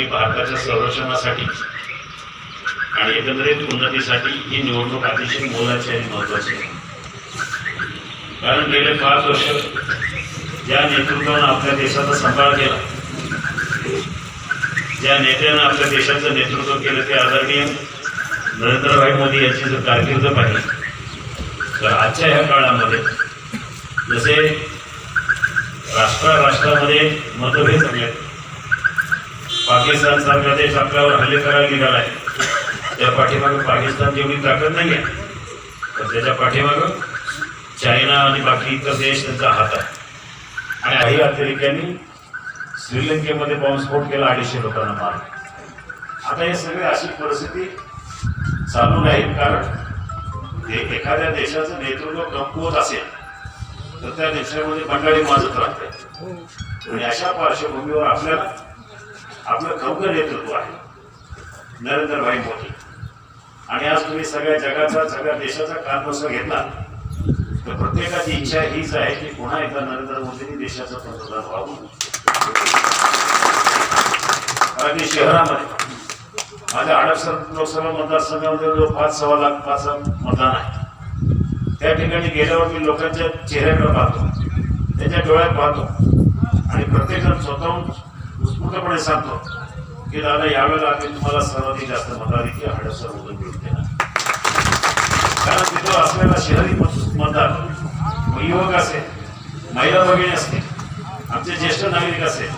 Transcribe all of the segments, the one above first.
देशासाठी भारताच्या संरक्षणासाठी आणि एकंदरीत उन्नतीसाठी ही निवडणूक अतिशय मोलाची आणि महत्वाची आहे. कारण गेले पाच वर्ष ज्या नेतृत्वानं आपल्या देशाचा सांभाळ केला ज्या नेत्यानं आपल्या देशाचं नेतृत्व केलं ते आदरणीय नरेंद्रभाई मोदी यांची जर कारकीर्द पाहिली तर आजच्या ह्या काळामध्ये जसे राष्ट्रा राष्ट्रामध्ये मतभेद झाले पाकिस्तान सारखा देश आपल्यावर हल्ले करायला निघालाय त्या पाठीमागं पाकिस्तान जेवढी ताकद नाही आहे तर त्याच्या पाठीमागं चायना आणि बाकी इतर देश त्यांचा हात आहे. आणि काही अतिरेक्यांनी श्रीलंकेमध्ये बॉम्बस्फोट केला अडीचशे लोकांना मार आता हे सगळे अशी परिस्थिती चालू राहील कारण ते एखाद्या देशाचं नेतृत्व कमकुवत असेल तर त्या देशामध्ये बंडाळी माजत राहते. आणि अशा पार्श्वभूमीवर आपल्याला आपलं खवगं नेतृत्व आहे. नरेंद्रभाई मोदी. आणि आज तुम्ही सगळ्या जगाचा सगळ्या देशाचा कानमसा घेतला तर प्रत्येकाची इच्छा हीच आहे की पुन्हा एकदा नरेंद्र मोदींनी देशाचं पंतप्रधान व्हावं. अगदी शहरामध्ये. माझ्या हडपसर लोकसभा मतदारसंघामध्ये जो पाच सव्वा लाख पाच मतदान आहे. त्या ठिकाणी गेल्यावर मी लोकांच्या चेहऱ्याकडे पाहतो. त्यांच्या डोळ्यात पाहतो. आणि प्रत्येकजण स्वतःहून उत्स्फूर्तपणे सांगतो की दादा यावेळेला आम्ही तुम्हाला सर्वाधिक जास्त मताधिकी हडपसर मधून मिळते देणार कारण तिथं असलेला शहरी मतदार युवक असेल महिला भगिनी असतील आमचे ज्येष्ठ नागरिक असेल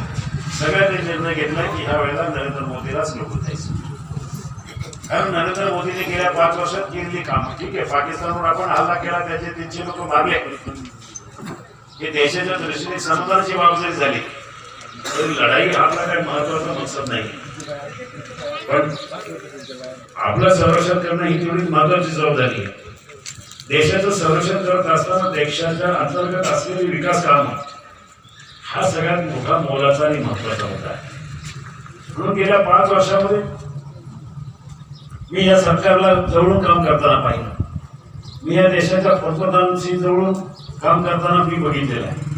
सगळ्यांनी निर्णय घेतला की ह्या वेळेला नरेंद्र मोदीलाच निवडून द्यायचं. कारण नरेंद्र मोदीने गेल्या पाच वर्षात केलेली कामं ठीक आहे पाकिस्तानवर आपण हल्ला केला त्याचे तीनशे लोक मारले. हे देशाच्या दृष्टीने समाधानाची जबाबदारी झाली लढाई हा आपला काही महत्त्वाचा मकसद नाही. पण आपलं संरक्षण करणं ही तेवढीच महत्वाची जबाबदारी आहे. देशाचं संरक्षण करत असताना देशाच्या अंतर्गत असलेली विकास काम हा सगळ्यात मोठा मोलाचा आणि महत्त्वाचा होता म्हणून गेल्या पाच वर्षामध्ये मी या सरकारला जवळून काम करताना पाहिलं. मी या देशाच्या पंतप्रधानांशी जवळून काम करताना मी बघितलेलं आहे.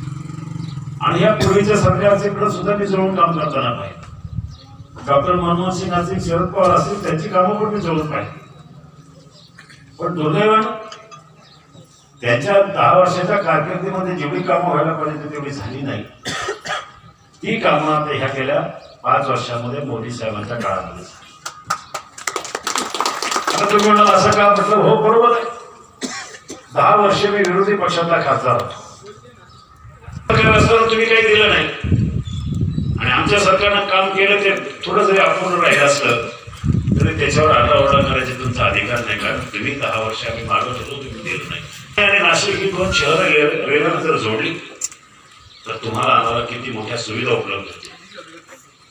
आणि या पूर्वीच्या सरकारच्याकडे सुद्धा मी जवळून काम करताना पाहिजे डॉक्टर मनमोहन सिंग असतील शरद पवार असतील त्यांची कामं पण मी जवळून पाहिजे पण दुर्दैवानं त्यांच्या दहा वर्षाच्या कारकिर्दीमध्ये जेवढी कामं व्हायला पाहिजे तेवढी झाली नाही. ती कामं आता ह्या गेल्या पाच वर्षामध्ये मोदी साहेबांच्या काळामध्ये आता तुम्ही म्हणाल असं का म्हटलं? हो बरोबर आहे. दहा वर्ष मी विरोधी पक्षातला खासदार होतो. तुम्ही काही दिलं नाही. आणि आमच्या सरकारनं काम केलं ते थोडं जरी अपूर्ण राहिलं असलं तरी त्याच्यावर आरडाओरडा करायचे तुमचा अधिकार नाही कारण तुम्ही दहा वर्ष आम्ही मागत होतो तुम्ही दिलं नाही. आणि नाशिक ही दोन शहरं रेल्वेनं जर जोडली तर तुम्हाला आम्हाला किती मोठ्या सुविधा उपलब्ध होतील.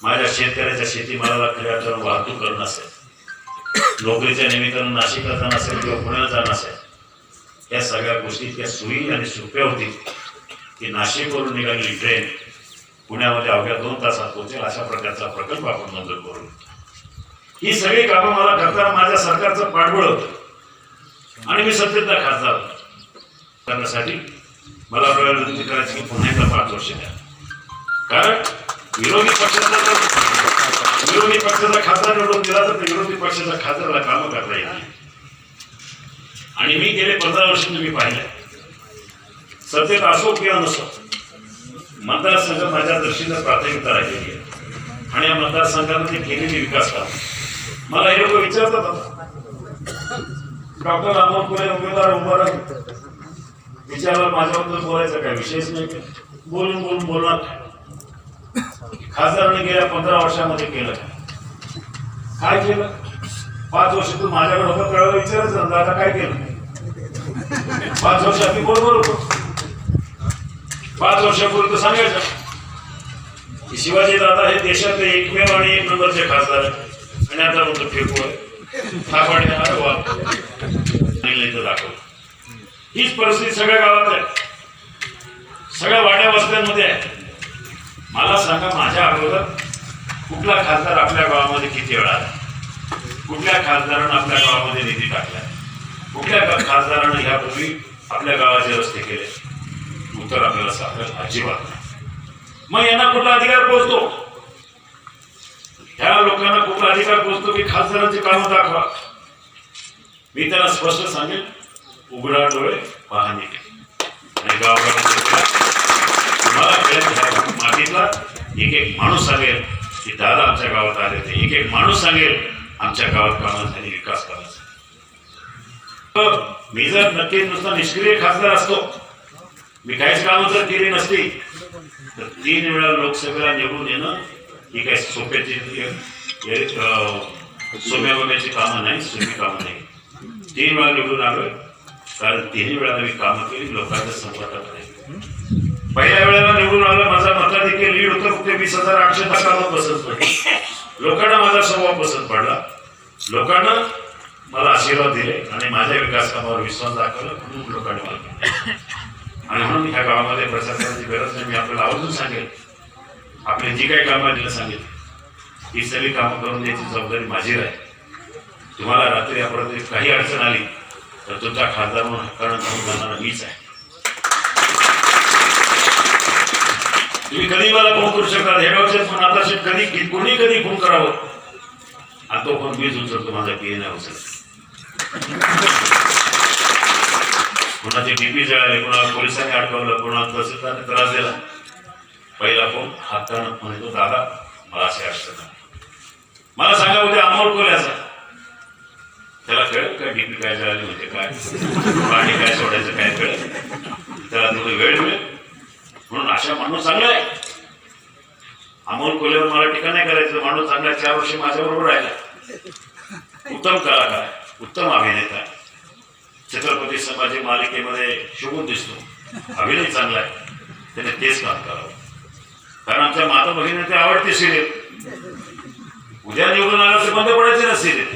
माझ्या शेतकऱ्याच्या शेतीमालाला खऱ्या अर्थानं वाहतूक करणं असेल नोकरीच्या निमित्तानं नाशिकला जाणं असेल किंवा पुण्याला जाणं असेल या सगळ्या गोष्टी त्या सोयी आणि सोप्या होतील. की नाशिकवरून निघालेली ट्रेन पुण्यामध्ये अवघ्या दोन तासात पोहोचेल अशा प्रकारचा प्रकल्प आपण मंजूर करू ही सगळी कामं मला करताना माझ्या सरकारचं पाठबळ होतं. आणि मी सत्तेचा खासदार करण्यासाठी मला आपल्याला विनंती करायची की पुन्हा एकदा पाच वर्ष द्या. कारण विरोधी पक्षाचा जर विरोधी पक्षाचा खासदार निवडून दिला तर विरोधी पक्षाच्या खासदाराला कामं करता येईल आणि मी गेले पंधरा वर्ष तुम्ही पाहिलंय सत्तेत असो किंवा नसो मतदारसंघ माझ्या दृष्टीनं प्राथमिकता राहिलेली आहे. आणि या मतदारसंघामध्ये केलेली विकास काम. मला हे लोक विचारतात डॉक्टर रामराव कुरे उमेदवार उभा विचारला माझ्याबद्दल बोलायचा काय? विषयच नाही बोलून बोलून बोलणार काय? खासदाराने गेल्या पंधरा वर्षामध्ये केलं काय? केलं? पाच वर्ष तू माझ्याकडे होतं त्यावेळेला विचारायचं आता काय केलं? पाच वर्ष आम्ही बरोबर होतो. पाच वर्षापूर्वी तर सांगायचं. की शिवाजी दादा हे देशातले एकमेव आणि एक नंबरचे खासदार आणि आता म्हणतो फेकू आहे थापाडे दाखव. हीच परिस्थिती सगळ्या गावात आहे. सगळ्या वाड्या वस्त्यांमध्ये आहे. मला सांगा माझ्या अगोदर कुठला खासदार आपल्या गावामध्ये किती वेळा आला? कुठल्या खासदारानं आपल्या गावामध्ये निधी टाकला? कुठल्या खासदारानं ह्यापूर्वी आपल्या गावाचे रस्ते केले? उत्तर आपल्याला सापडत अजिबात नाही. मग यांना कुठला अधिकार पोहोचतो? ह्या लोकांना कुठला अधिकार पोचतो की खासदारांची काम दाखवा? मी त्यांना स्पष्ट सांगेन उघडा डोळे पाहणे आणि गावाकडे मातीतला एक एक माणूस सांगेल की दादा आमच्या गावात आले होते. एक एक माणूस सांगेल आमच्या गावात कामं झाली विकास कामं मी जर नक्की नुसता निष्क्रिय खासदार असतो मी काहीच काम जर केली नसती. तर तीन वेळा लोकसभेला निवडून येणं ही काही सोप्याची हे, सोप्या गोप्याची कामं नाही सोपी कामं नाही. तीन वेळा निवडून आलोय. कारण तिन्ही वेळा मी कामं केली लोकांच्या संपर्कात नाही. पहिल्या वेळेला निवडून आलं माझा मताधिक्य लीड होतं फक्त वीस हजार आठशे टक्का पसंत पडली लोकांना माझा स्वभाव पसंत पडला. लोकांना मला आशीर्वाद दिले आणि माझ्या विकास कामावर विश्वास दाखवला म्हणून लोकांनी मला आणि म्हणून ह्या गावामध्ये प्रचार करण्याची गरज नाही. मी आपल्याला आवर्जून सांगेल. आपली जी काही कामं दिलं सांगेल. ही सगळी कामं करून द्यायची जबाबदारी माझी राहील. तुम्हाला रात्री अपरात्री काही अडचण आली तर तुमचा खासदार म्हणून हक्कानं जाऊन जाणारा मीच आहे. तुम्ही कधी मला फोन करू शकता. हे गावचे पण आता कधी कोणी कधी फोन करावं? आणि तो फोन मीच उचलतो माझा पी एन उचलत कुणाची डीपी जळाले कुणाला पोलिसांनी अडकवलं कोणाला तहसीलदारने त्रास दिला पहिला फोन हातानं म्हणतो दादा मला असे अडचण मला सांगा उद्या अमोल कोल्याचा. त्याला कळेल काय डीपी काय जळाली म्हणजे काय? पाणी काय सोडायचं काय कळेल? त्याला थोडी वेळ मिळेल. म्हणून अशा माणूस चांगला आहे. अमोल कोल्यावर मला टीका नाही करायचं? माणूस चांगला चार वर्षी माझ्याबरोबर राहिला. उत्तम कलाकार उत्तम अभिनेता छत्रपती संभाजी मालिकेमध्ये शोभून दिसतो. अभिनय चांगला आहे. त्याने तेच काम करावं. कारण आमच्या माता भगिनी ते आवडते सिरियल उद्या निवडून आलं तर बंद पडायचे ना सिरियल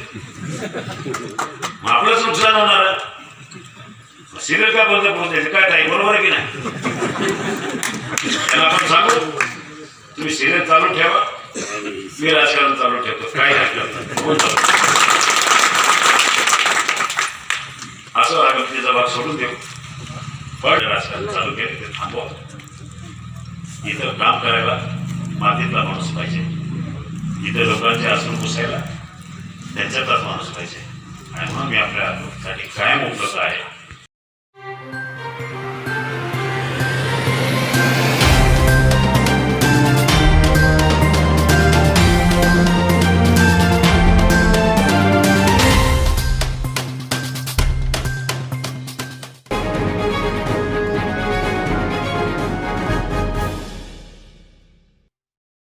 मग आपलंच नुकसान होणार आहे. सिरियल का बंद पडून द्यायचं? काय काय बरोबर आहे की नाही? त्याला आपण सांगू? तुम्ही सिरियल चालू ठेवा. मी राजकारण चालू ठेवतो. काय राजकारण नाही. आम्ही ती जबाब भाग सोडून देऊ पण राजकारण चालू केलं ते थांबवा इथं काम करायला मातीतला माणूस पाहिजे इथं लोकांचे आसून पुसायला त्यांच्यातलाच माणूस पाहिजे आणि म्हणून मी आपल्यासाठी कायम उपलब्ध आहे